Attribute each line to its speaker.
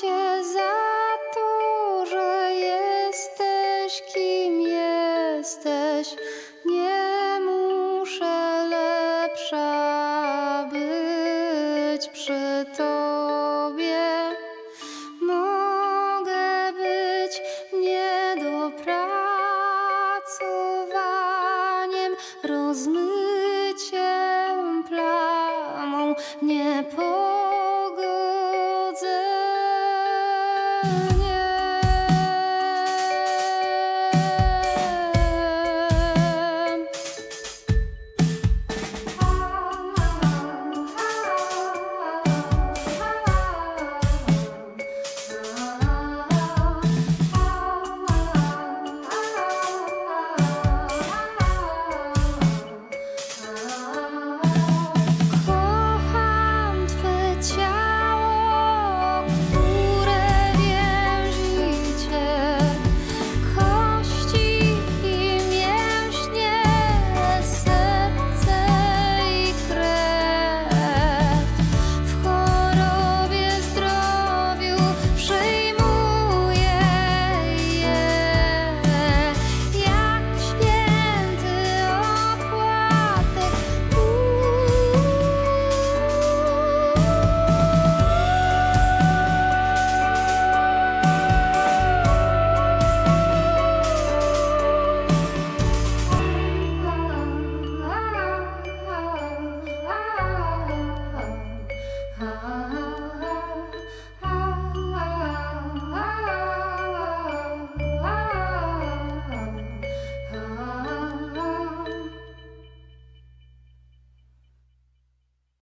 Speaker 1: Cię za to, że jesteś kim jesteś. Nie muszę lepsza być przy Tobie. Mogę być niedopracowaniem, rozmyciem plamą, nie